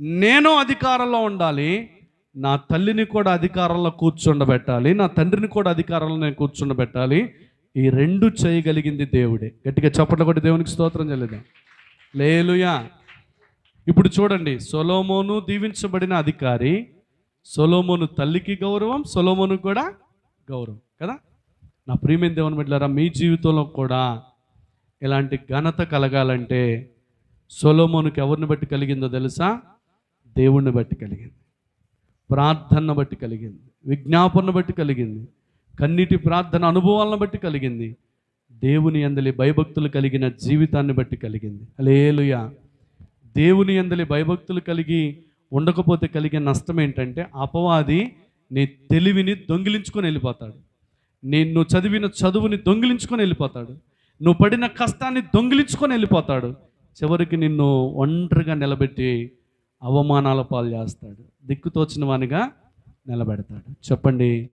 నేను అధికారంలో ఉండాలి నా తల్లిని కూడా అధికారంలో కూర్చుండబెట్టాలి నా తండ్రిని కూడా అధికారంలో నేను కూర్చుండబెట్టాలి. ఈ రెండు చేయగలిగింది దేవుడే. గట్టిగా చప్పట్లు కొట్టి దేవునికి స్తోత్రం చెల్లిద్దాం. లేలుయా. ఇప్పుడు చూడండి సొలోమోను దీవించబడిన అధికారి సొలోమోను తల్లికి గౌరవం సొలోమోను కూడా గౌరవం కదా? నా ప్రియమైన దేవుని పెట్టారా మీ జీవితంలో కూడా ఇలాంటి ఘనత కలగాలంటే సొలోమోనుకి ఎవరిని బట్టి కలిగిందో తెలుసా? దేవుణ్ణి బట్టి కలిగింది. ప్రార్థన బట్టి కలిగింది. విజ్ఞాపన బట్టి కలిగింది. కన్నీటి ప్రార్థన అనుభవాలను బట్టి కలిగింది. దేవుని అందలి భయభక్తులు కలిగిన జీవితాన్ని బట్టి కలిగింది. అలేలుయా దేవుని అందలి భయభక్తులు కలిగి ఉండకపోతే కలిగే నష్టం ఏంటంటే అపవాది నీ తెలివిని దొంగిలించుకొని వెళ్ళిపోతాడు. నేను నువ్వు చదివిన చదువుని దొంగిలించుకొని వెళ్ళిపోతాడు. నువ్వు పడిన కష్టాన్ని దొంగిలించుకొని వెళ్ళిపోతాడు. చివరికి నిన్ను ఒంటరిగా నిలబెట్టి అవమానాల పాలు చేస్తాడు దిక్కుతోచిన వానిగా నిలబెడతాడు. చెప్పండి?